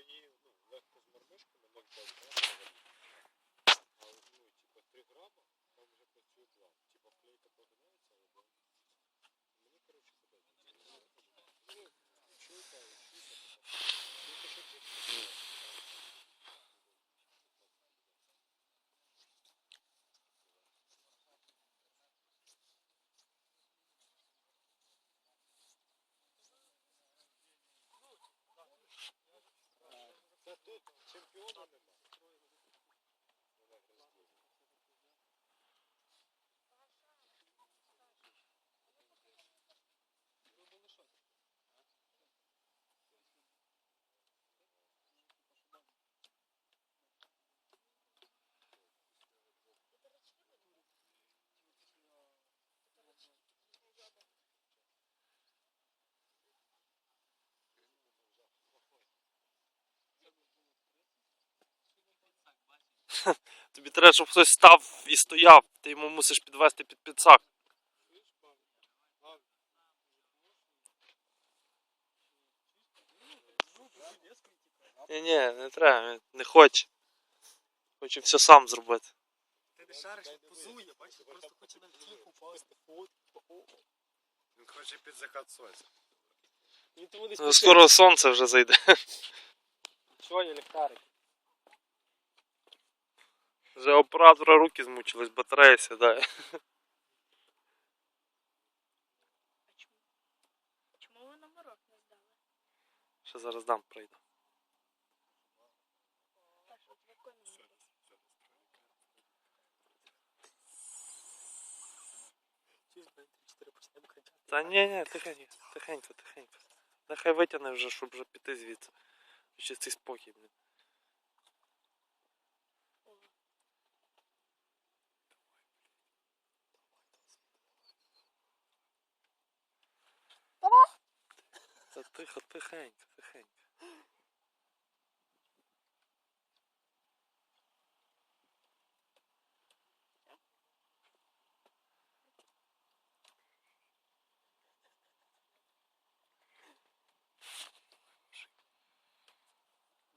її ну, легко з мормишками 0,5 тут чемпіона нема. Тобі треба, щоб хтось став і стояв, ти йому мусиш підвести під підсак. Ні, ні, не треба, він не хоче. Хоче все сам зробити. Ти не шариш, він позує, бачиш, просто хоче на втіку впасти. Він хоче під закат сонця. Ну, Скоро сонце вже зайде. Чого є ліхтарик? Вже оператора руки змучились, батарея сідає. Чому ви номерок не здали? Ще зараз дам прийду. Так, от виконуємо. Чуєш, блин, 3-4 почнемо кричати. Та ні, ні, тихенько, тихенько, тихенько. Нехай витягне вже, щоб вже піти звідси. Чистий спокій, блін. Та тихо, тихенько, тихенько.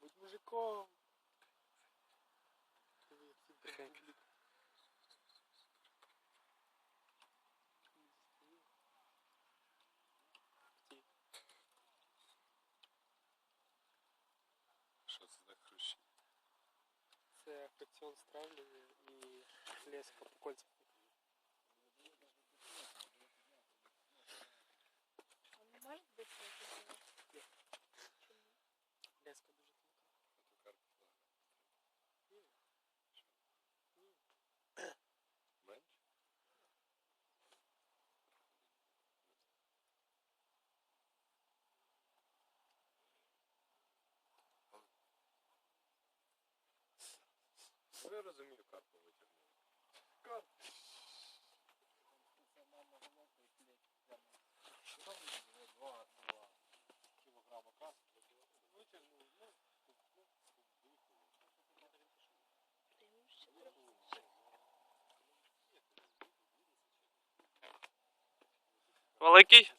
Будь мужиком. Що це за хрущі? Це фрикціон стравлення і леска по кольцям. А не може бути Я розумію, карпу витягнув. Великий?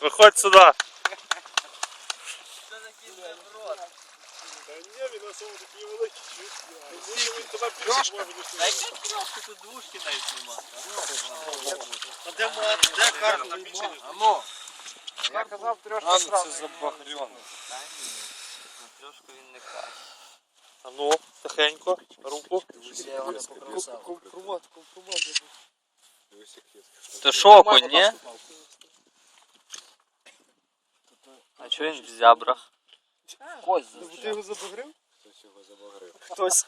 Виходь сюди. Та ні, він на самому такий великий чуть. Він тебе більше може, ніж ти. Трошки тут двушки навіть нема. А де мат? Де карта на печені? Амо. Я казав трьошка А, ну стравлення. це забагрьоно. Та ні. На трьошку він не каже. А ну, тихенько, руку. Я його не покрусав. Компромат, компромат. Це шоку, ні? А чого він в зябрах? Кость Ти його забагрив? Хтось його забагрив. Хтось.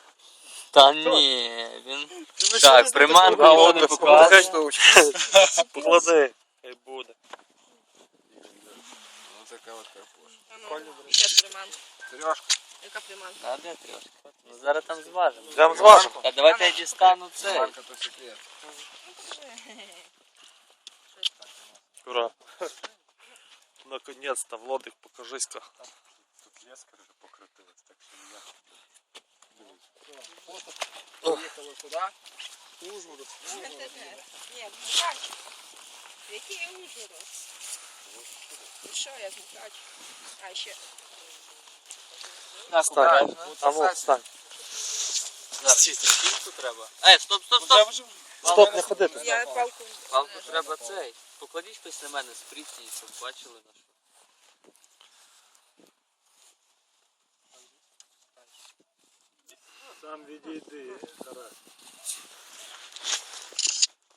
Та ні, він. Ви Так, що, приманку ви його знаєте, не що показує. штучка? Поклади, хай буде. Ну така от карпуша. Яка приманка? Сережка. Яка приманка? А де трьошка? Ну зараз там зважимо. Там зважимо. Та давайте я дістану цей. Марка то секрет. Ура. Наконец-то, Владик, покажись-ка. Тут леска вже покрутилась, так що я. Поїхали куди? Ужгород. Ні, Мукачево. Який Ужгород? Ну що я з Мукачева? А, ще. Так, Стань. обережно. А ну, встань. Зараз кільку треба. Ей, стоп, стоп, стоп! Стоп, не ходити. Я палку. Палку треба цей. Покладіть після мене спритні, щоб бачили нашу. Сам відійди, Тарас.